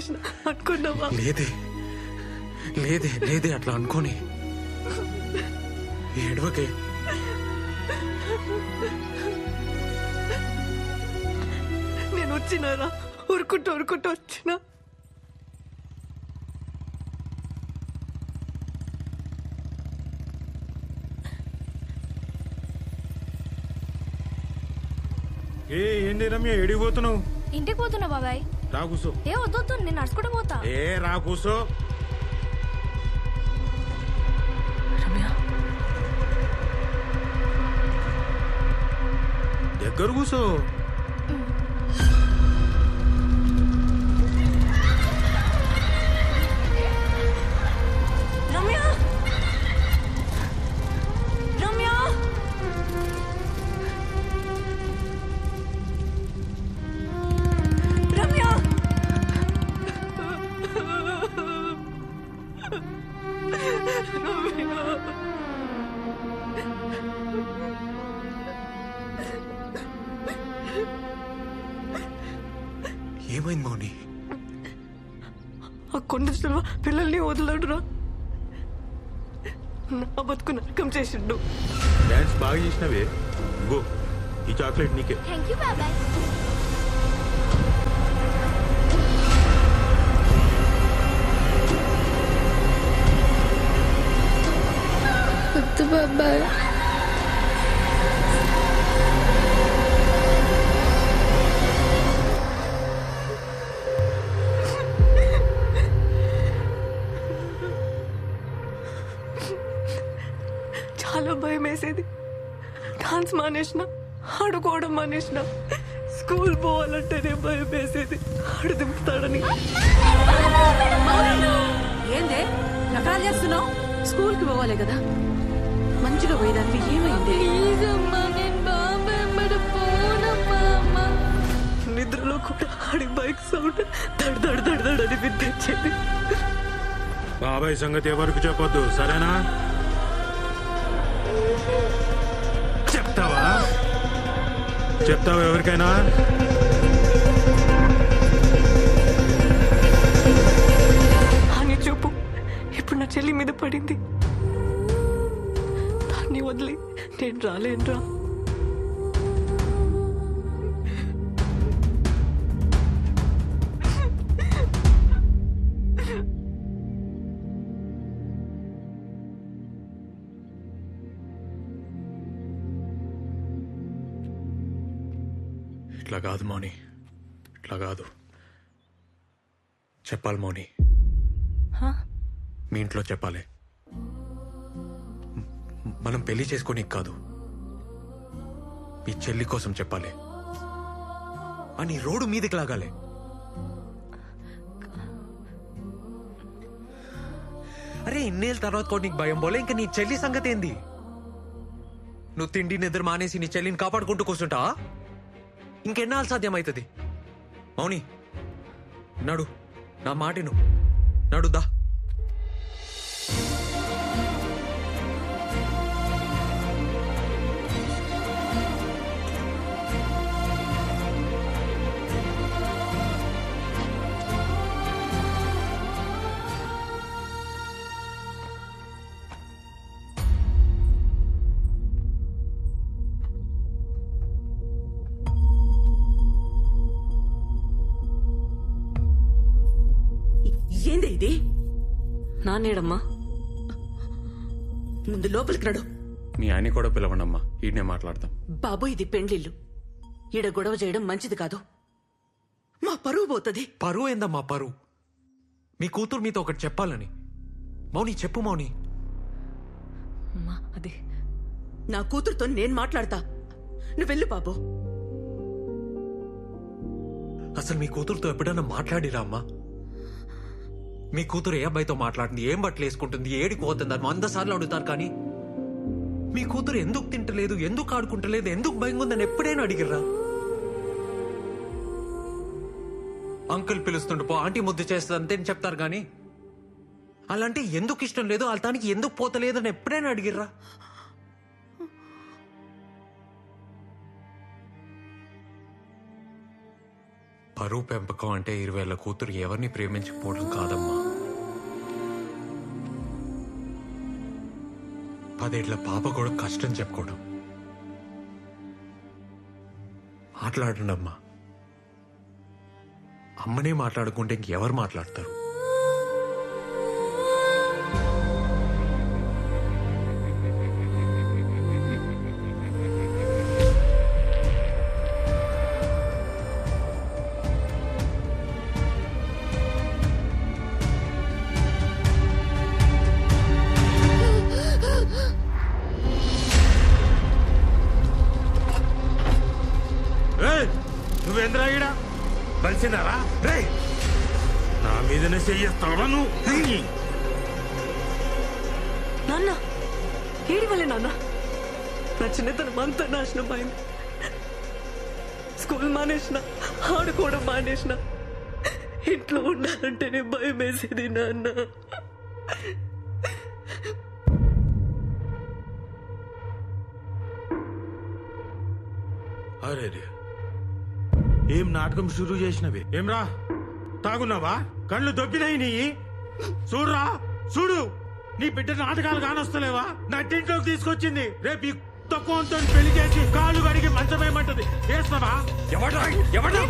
చేసిన అనుకున్నావా లేదే. లేదే లేదే అట్లా అనుకోని. ఏడవకే. నేను వచ్చినారా ఉరుకుంటూ ఉరుకుంటూ వచ్చినా? ఏ ఏంది రమ్య? ఎడిగిపోతున్నావు ఇంటికి పోతున్నా బాబాయ్. రా కూసో. ఏ వద్దొద్దు నేను నడుచుకుంటూ పోతా. ఏ రా కూసో. దగ్గర కూసో. ఏమైంది మౌని? ఆ కొండ శిల్వ పిల్లల్ని వదలడురా. నా బతుకు నరకం చేసిండు. డాన్స్ బాగా చేసినవే. గో ఈ చాక్లెట్ నీకే. థ్యాంక్ యూ బాబాయ్. బాబాయ్. డాన్స్ మానేసిన ఆడుకోవడం మానేసిన. స్కూల్ పోవాలంటేనే భయం వేసేది. ఆడు దింపుతాడని. ఏందే? నకరాలు చేస్తున్నావు? స్కూల్కి పోవాలి కదా. మంచిగా పోయేదానికి ఏమైంది? నిద్రలో కూడా ఆడి బైక్ సౌండ్ దడ్ దడ్ దడ్ దడ్ అని వినిపించేది. బాబాయ్ సంగతి ఎవరికి చెప్పొద్దు సరేనా? చెప్తావా? చెప్తావా ఎవరికైనా? అని చూపు ఇప్పుడు నా చెల్లి మీద పడింది. దాన్ని వదిలి నేను రాలేనురా. ఇట్లా కాదు మౌని. ఇట్లా కాదు. చెప్పాలి మౌని. మీ ఇంట్లో చెప్పాలి. మనం పెళ్ళి చేసుకోనీకి కాదు. మీ చెల్లి కోసం చెప్పాలి. అని రోడ్డు మీదకి లాగాలి. అరే ఇన్నేళ్ళ తర్వాత కూడా నీకు భయం పోలే. ఇంకా నీ చెల్లి సంగతి ఏంది? నువ్వు తిండి నిద్ర మానేసి నీ చెల్లిని కాపాడుకుంటూ కూర్చుంటావా? ఇంకెన్నాళ్ళు సాధ్యమవుతుంది? మౌని నడు నా మాటిను నడుదా? నాన్నేడమ్మా ముందు లోపలికి నడు. మీ ఆయన కూడా పిలవండమ్మా ఈడనే మాట్లాడతాం. బాబు ఇది పెండ్లిల్లు ఈడ గొడవ చేయడం మంచిది కాదు. మా పరువు పోతుంది. పరువు ఏందమ్మా పరువు? మీ కూతురు మీతో ఒకటి చెప్పాలని. మౌని చెప్పు మౌని. అమ్మా అది నా కూతురుతో నేను మాట్లాడతా. నువ్వు వెళ్ళు బాబు. అసలు మీ కూతురుతో ఎప్పుడైనా మాట్లాడిరా అమ్మా? మీ కూతురు ఏ అబ్బాయితో మాట్లాడుతుంది? ఏం బట్టలు వేసుకుంటుంది? ఏడికి పోతుంది అని వంద సార్లు అడుగుతారు కానీ మీ కూతురు ఎందుకు తింటలేదు? ఎందుకు ఆడుకుంటలేదు? ఎందుకు భయంగా ఉందని ఎప్పుడైనా అడిగిర్రా? అంకుల్ పిలుస్తుండు పో ఆంటీ ముద్దు చేస్తుంది అంతే అని చెప్తారు కానీ అలాంటి ఎందుకు ఇష్టం లేదు? వాళ్ళ తానికి ఎందుకు పోతలేదు అని ఎప్పుడైనా అడిగిర్రా? పరువు పెంపకం అంటే ఇరవేళ్ళ కూతురు ఎవరిని ప్రేమించకపోవడం కాదమ్మా. పదేళ్ళ పాప కూడా కష్టం చెప్పుకోవడం. మాట్లాడండి అమ్మా అమ్మనే మాట్లాడుకుంటే ఇంకెవరు మాట్లాడతారు? ఏడివలే నాన్న. నా చిన్నతనం అంతా నాశనం అయింది. స్కూల్ మానేసిన ఆడుకోవడం మానేసిన. ఇంట్లో ఉండాలంటేనే భయం వేసేది నాన్న. అరే ఏం నాటకం షురూ చేసినవి? ఏమ్రా? తాగున్నావా? కళ్ళు దొబ్బినాయి నీ. చూడురా? చూడు. నీ బిడ్డ నాటకాలు కానొస్తలేవా? నట్టింట్లోకి తీసుకొచ్చింది. రేపు ఈ తక్కువతో పెళ్ళి చేసి కాళ్ళు కడిగి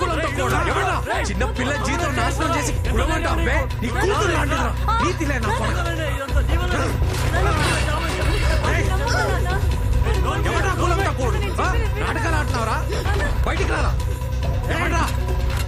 కులం తక్కువోడా? ఎవడ్రా? చిన్న పిల్ల జీతం నాశనం చేసి కులమంట అబ్బే నీ కూతురు లాంటిదిరా. కులం? నాటకాలు ఆడుతున్నావురా? బయటికి రారా?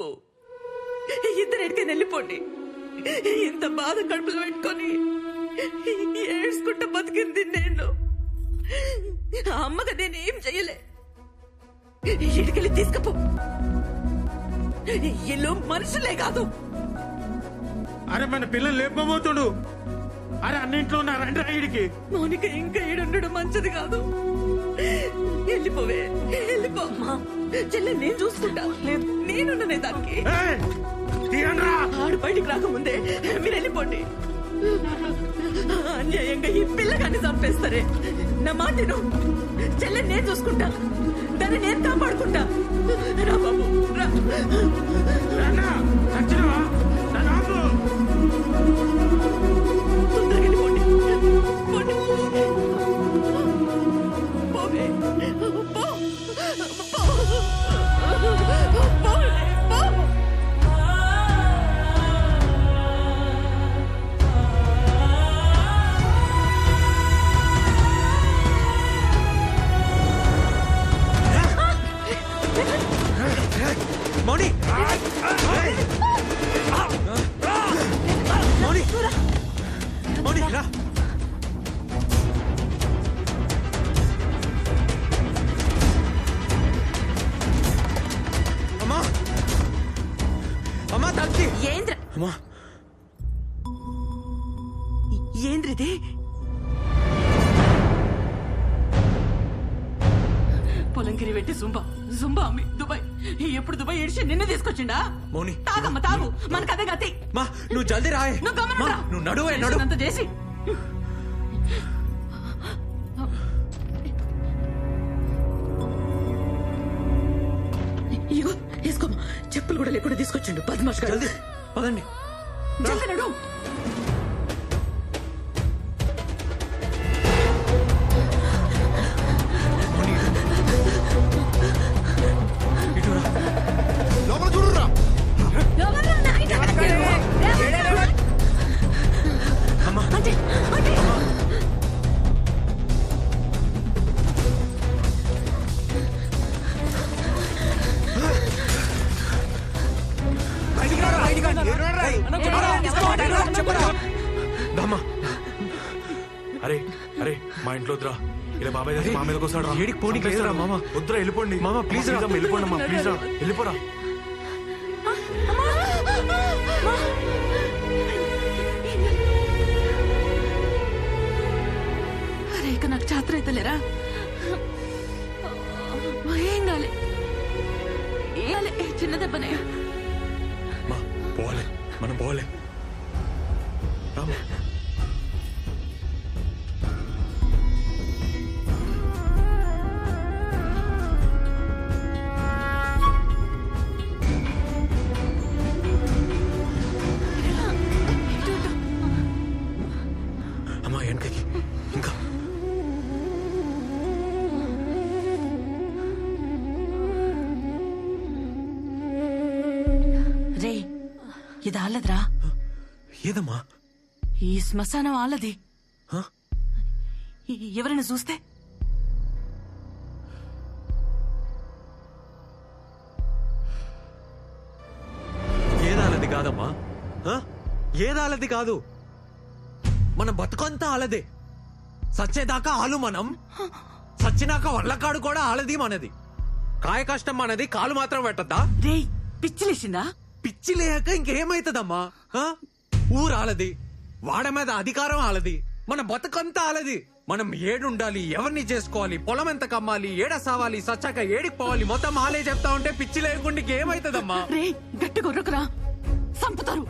బాబు. ఇద్దరు ఎడికని వెళ్ళిపోండి. ఇంత బాధ కడుపులో పెట్టుకొని ఏడ్చుకుంటూ బతికింది నేను. ఆ అమ్మగా నేను ఏం చెయ్యలే. ఇడికెళ్ళి తీసుకపో. ఇల్లు మనుషులే కాదు. అరే మన పిల్లలు లేపబోతుడు అరే అన్నింట్లో ఉన్న రండి రైడికి మౌనిక ఇంకా ఈడుండడం మంచిది కాదు. వెళ్ళిపోవే వెళ్ళిపో. చెల్లె నేను చూసుకుంటా. లేదు. నేనున్ననే దానికి. ఆడు బయటికి రాకముందే మీరు వెళ్ళిపోండి. అన్యాయంగా ఈ పిల్లగాన్ని చంపేస్తారే. నా మాటను చెల్లె నేను చూసుకుంటా. దాన్ని నేను కాపాడుకుంటా. రా బాబు రా. మౌని. మౌని. మౌని రా. అమ్మా. అమ్మా తల్లి ఏంద్ర అమ్మా. ఎప్పుడు దుబాయ్ ఏడిచి నిన్ను తీసుకొచ్చిండా? మౌని తాగమ్మ తాగు. మనకు అదే గతి. మా నువ్వు జల్దీ రాయ్. నువ్వు గమనం మా, రా. నువ్వు నడువే నడు అంత చేసి. ఇగో వేసుకోమ్మా. చెప్పులు కూడా లేకుండా తీసుకొచ్చిండు. పద్మాష్ గారు. జల్దీ పదండి. జల్దీ పోనీ వెళ్ళిపోండి. మామ ప్లీజ్ వెళ్ళిపోండి. వెళ్ళిపోరా. అరే ఇక నాకు చాత్ర అవుతలేరా ఏం కాలే ఏం చిన్న దెబ్బనే? పోవాలి. మనం పోవాలి. ఆలదిరా ఏదమ్మా? ఈ శ్మశానం? ఈ- ఎవరైనా చూస్తే? ఏదాలది కాదమ్మా? ఏదాలది కాదు. మన బతుకంతా ఆలదే. సచ్చేదాకా ఆలు మనం. సచ్చినాక వల్లకాడు కూడా ఆలది మనది. కాయ కష్టం మనది కాలు మాత్రం పెట్టద్దా రే పిచ్చిలేసిందా? పిచ్చి లేక ఇంకేమైతుందమ్మా? ఆ? ఊరు ఆలది. వాడ మీద అధికారం ఆలది. మన బతుకంతా ఆలది. మనం ఏడుండాలి ఎవరిని చేసుకోవాలి పొలం ఎంత కమ్మాలి ఏడ సావాలి సచ్చాక ఏడికి పోవాలి మొత్తం ఆలే చెప్తా ఉంటే పిచ్చి లేకుండా ఇంకేమైతుందమ్మా రే గట్టి గొర్రకురా. సంపుతారు.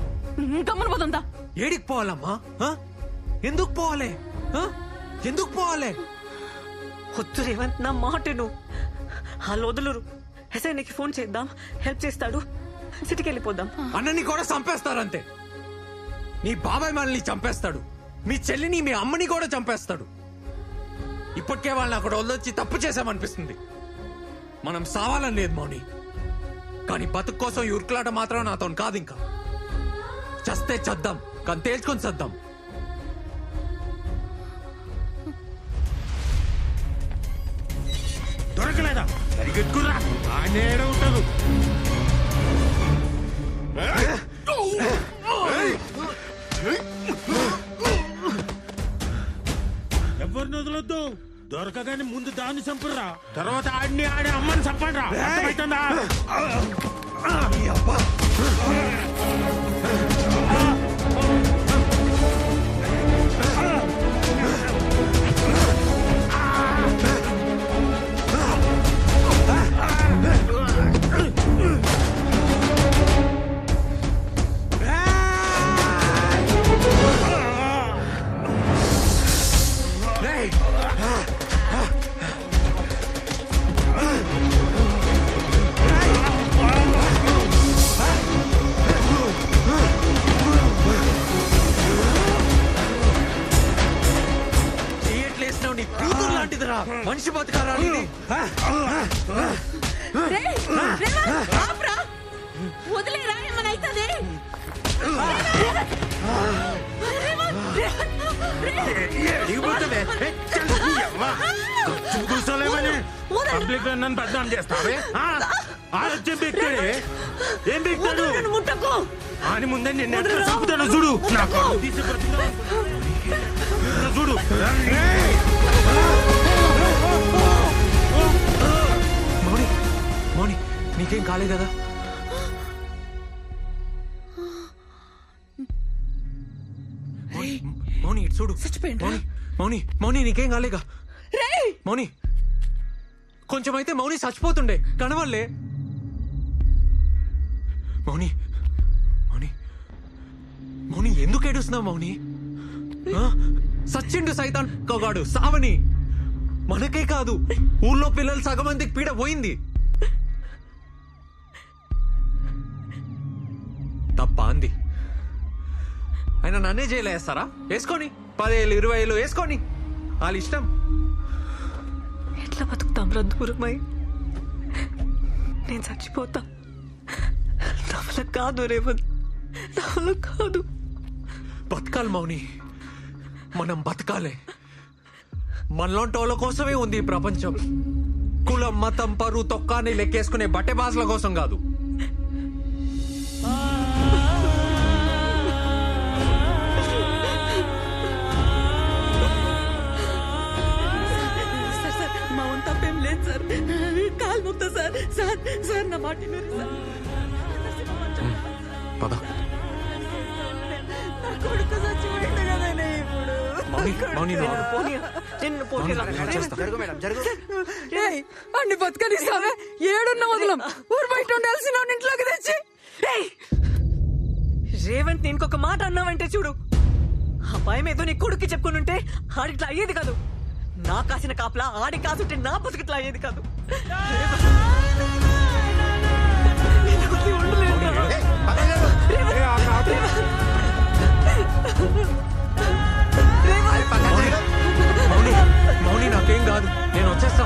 ఏడికి పోవాలమ్మా? ఎందుకు పోవాలి? ఎందుకు పోవాలి? వద్దు రేవంత్ నా మాటను. వాళ్ళు వదులురు ఎస్ఐనికి ఫోన్ చేద్దాం. హెల్ప్ చేస్తాడు. సిటీకి వెళ్ళిపోదాం అన్నని కూడా చంపేస్తారంతే. నీ బాబాయ్ మనల్ని చంపేస్తాడు. మీ చెల్లిని మీ అమ్మని కూడా చంపేస్తాడు. ఇప్పటికే వాళ్ళని అక్కడ వదిలొచ్చి తప్పు చేశామనిపిస్తుంది. మనం సావాలని లేదు మౌని. కానీ బతుకు కోసం ఈ ఉరుకులాట మాత్రం నాతో కాదు ఇంకా చస్తే చద్దాం కానీ తేల్చుకొని చద్దాం దొరకలేదా? సరిగెత్తుకురా ఆనేడ ఉంటాడు ఎవరిని వదలొద్దు? దొరకగానే ముందు దాన్ని చంపరా తర్వాత ఆడిని ఆడి అమ్మని చంపండి అర్థమవుతుందా లాంటిదిరా మనిషి బతకారా ఇది ఆ? వదిలేరా ఏమైనా అవుతుంది దిగిపోతావే కూర్చోలేమని? పబ్లిక్లో నన్ను బద్నాం చేస్తావే? ఆ? ఆడొచ్చేం బిక్తాడే ఏం బిక్తాడు అని ముందే నిన్న చూడు? చూడు. కాలే కదా? మౌని, మౌని ఇటు చూడు? మౌని మౌని మౌని నీకేం కాలేగా? మౌని కొంచెం అయితే మౌని చచ్చిపోతుండే. కనవల్లే మౌని మౌని మౌని ఎందుకు ఏడుస్తున్నావు మౌని? ఆ? సచ్చిండు సైతాన్ కోగాడు సావని. మనకే కాదు ఊళ్ళో పిల్లలు సగం మందికి పీడ పోయింది. బాంది. ఆయన నన్నే జైలు వేస్తారా? వేసుకొని. పదేళ్ళు ఇరవై ఏళ్ళు వేసుకొని. వాళ్ళ ఇష్టం. ఎట్లా బతుకుతాం రా దూరమై నేను చచ్చిపోతా. నా కాదు రేవంత్. నా కాదు. బతకాలి మౌని. మనం బతకాలే. మనలోంటోళ్ళ కోసమే ఉంది ఈ ప్రపంచం. కులం మతం పరువు తొక్కాని లెక్కేసుకునే బట్టే బాసుల కోసం కాదు. సార్ సార్ నా మాట పద. అన్ని బతకనిస్తావే ఏడున్న వదలం. ఊరు బయట ఉండాల్సిన ఇంట్లోకి తెచ్చి! రేవంత్ ఇంకొక మాట అన్నావంటే చూడు. ఆ భయం ఏదో నీ కొడుక్కి చెప్పుకునుంటే ఆడిట్లా అయ్యేది కాదు. నా కాసిన కాపలా ఆడి కాసుంటే నా బతుకిట్లా అయ్యేది కాదు. మౌని మౌని నాకేం కాదు నేను వచ్చేస్తా